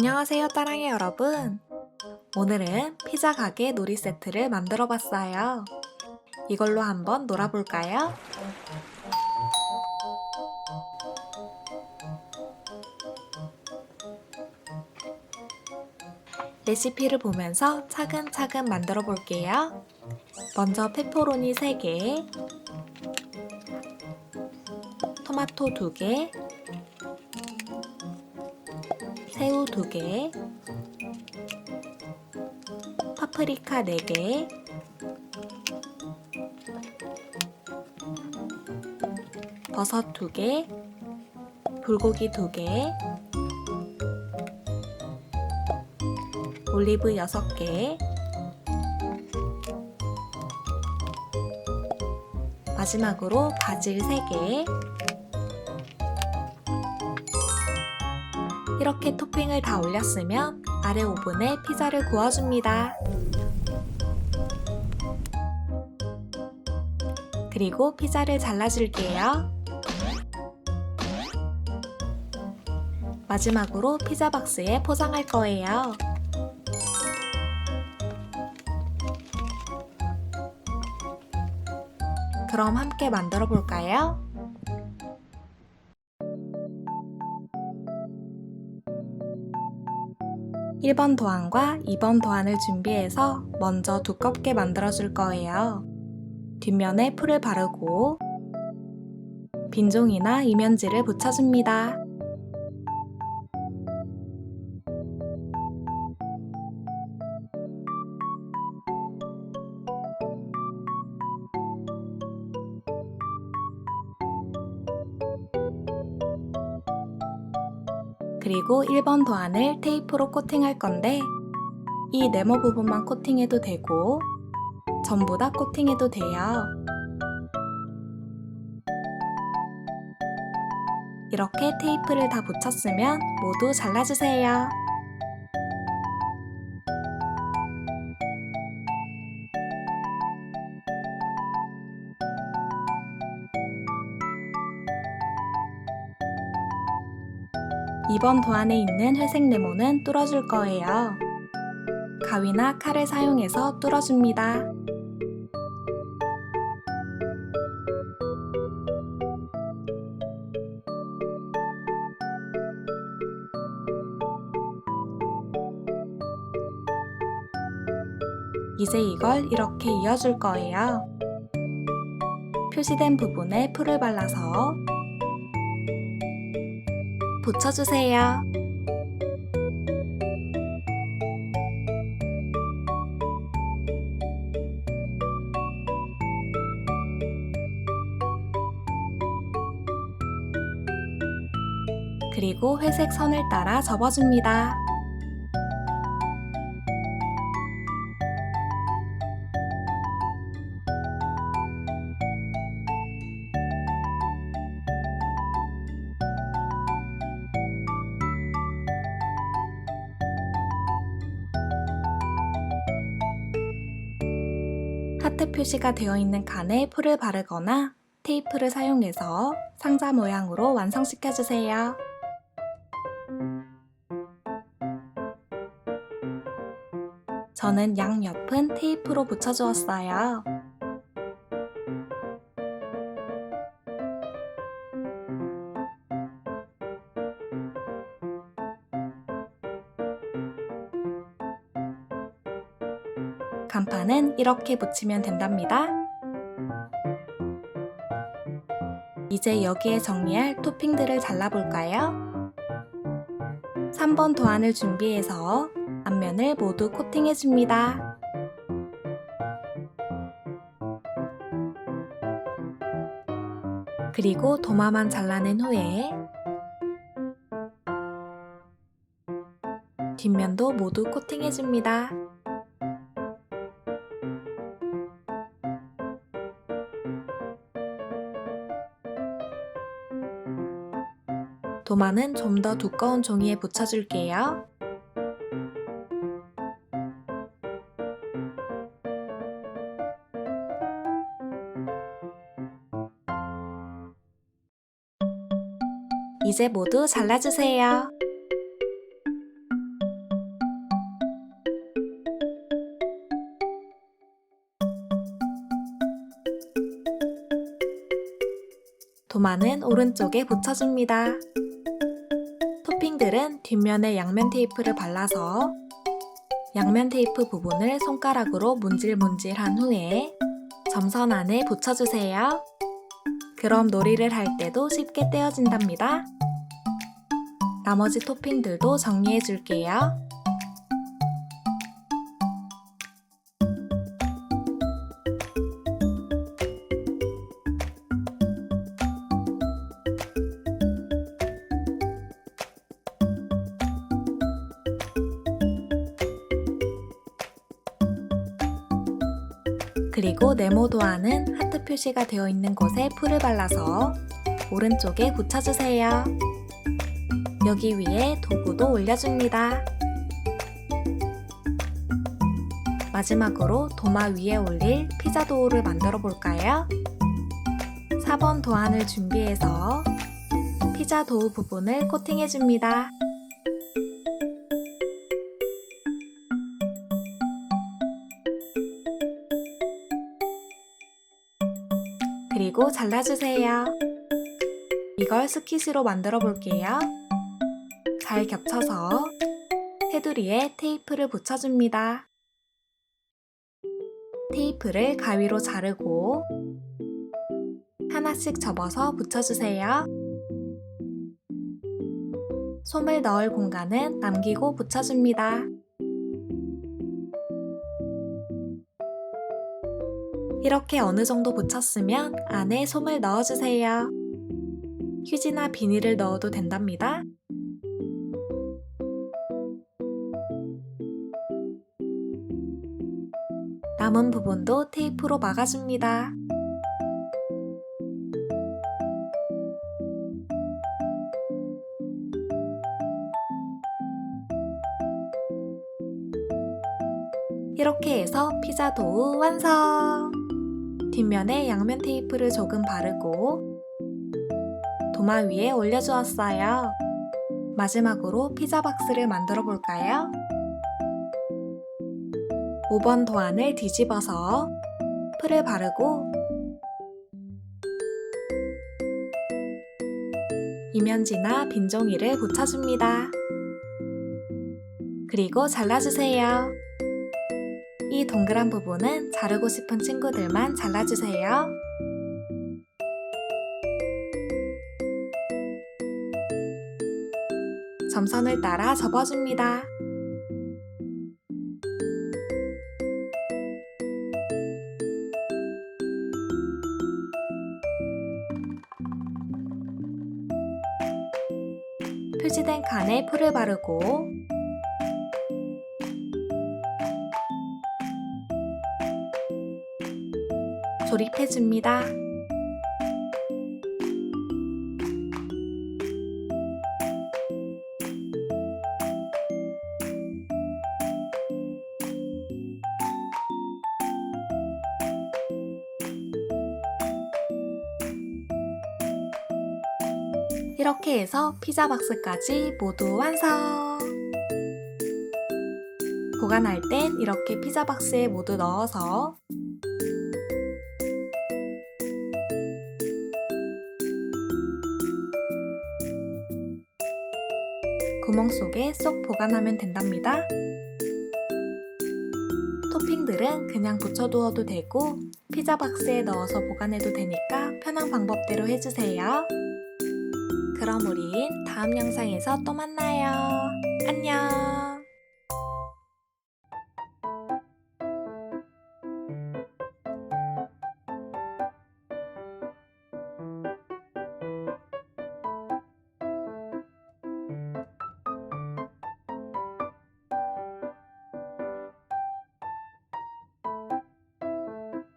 안녕하세요 따랑이 여러분. 오늘은 피자 가게 놀이 세트를 만들어 봤어요. 이걸로 한번 놀아볼까요? 레시피를 보면서 차근차근 만들어 볼게요. 먼저 페퍼로니 3개 토마토 2개 새우 2개, 파프리카 4개, 버섯 2개, 불고기 2개, 올리브 6개, 마지막으로 바질 3개, 이렇게 토핑을 다 올렸으면 아래 오븐에 피자를 구워줍니다. 그리고 피자를 잘라줄게요. 마지막으로 피자 박스에 포장할 거예요. 그럼 함께 만들어 볼까요? 1번 도안과 2번 도안을 준비해서 먼저 두껍게 만들어 줄 거예요. 뒷면에 풀을 바르고 빈종이나 이면지를 붙여줍니다. 그리고 1번 도안을 테이프로 코팅할 건데 이 네모 부분만 코팅해도 되고 전부 다 코팅해도 돼요. 이렇게 테이프를 다 붙였으면 모두 잘라주세요. 이번 도안에 있는 회색 네모는 뚫어줄 거예요. 가위나 칼을 사용해서 뚫어줍니다. 이제 이걸 이렇게 이어줄 거예요. 표시된 부분에 풀을 발라서 붙여주세요. 그리고 회색 선을 따라 접어줍니다. 하트 표시가 되어 있는 칸에 풀을 바르거나 테이프를 사용해서 상자 모양으로 완성시켜주세요. 저는 양옆은 테이프로 붙여주었어요. 간판은 이렇게 붙이면 된답니다. 이제 여기에 정리할 토핑들을 잘라볼까요? 3번 도안을 준비해서 앞면을 모두 코팅해줍니다. 그리고 도마만 잘라낸 후에 뒷면도 모두 코팅해줍니다. 도마는 좀 더 두꺼운 종이에 붙여줄게요. 이제 모두 잘라주세요. 도마는 오른쪽에 붙여줍니다. 토핑들은 뒷면에 양면 테이프를 발라서 양면 테이프 부분을 손가락으로 문질문질 한 후에 점선 안에 붙여주세요. 그럼 놀이를 할 때도 쉽게 떼어진답니다. 나머지 토핑들도 정리해 줄게요. 그리고 네모 도안은 하트 표시가 되어 있는 곳에 풀을 발라서 오른쪽에 붙여주세요. 여기 위에 도구도 올려줍니다. 마지막으로 도마 위에 올릴 피자 도우를 만들어 볼까요? 4번 도안을 준비해서 피자 도우 부분을 코팅해 줍니다. 그리고 잘라주세요. 이걸 스키시로 만들어 볼게요. 잘 겹쳐서 테두리에 테이프를 붙여줍니다. 테이프를 가위로 자르고 하나씩 접어서 붙여주세요. 솜을 넣을 공간은 남기고 붙여줍니다. 이렇게 어느 정도 붙였으면 안에 솜을 넣어주세요. 휴지나 비닐을 넣어도 된답니다. 남은 부분도 테이프로 막아줍니다. 이렇게 해서 피자 도우 완성! 뒷면에 양면 테이프를 조금 바르고 도마 위에 올려주었어요. 마지막으로 피자 박스를 만들어 볼까요? 5번 도안을 뒤집어서 풀을 바르고 이면지나 빈 종이를 붙여줍니다. 그리고 잘라주세요. 이 동그란 부분은 자르고 싶은 친구들만 잘라주세요. 점선을 따라 접어줍니다. 표시된 칸에 풀을 바르고 조립해줍니다. 이렇게 해서 피자 박스까지 모두 완성! 보관할 땐 이렇게 피자 박스에 모두 넣어서 구멍 속에 쏙 보관하면 된답니다. 토핑들은 그냥 붙여두어도 되고 피자 박스에 넣어서 보관해도 되니까 편한 방법대로 해주세요. 그럼 우린 다음 영상에서 또 만나요. 안녕!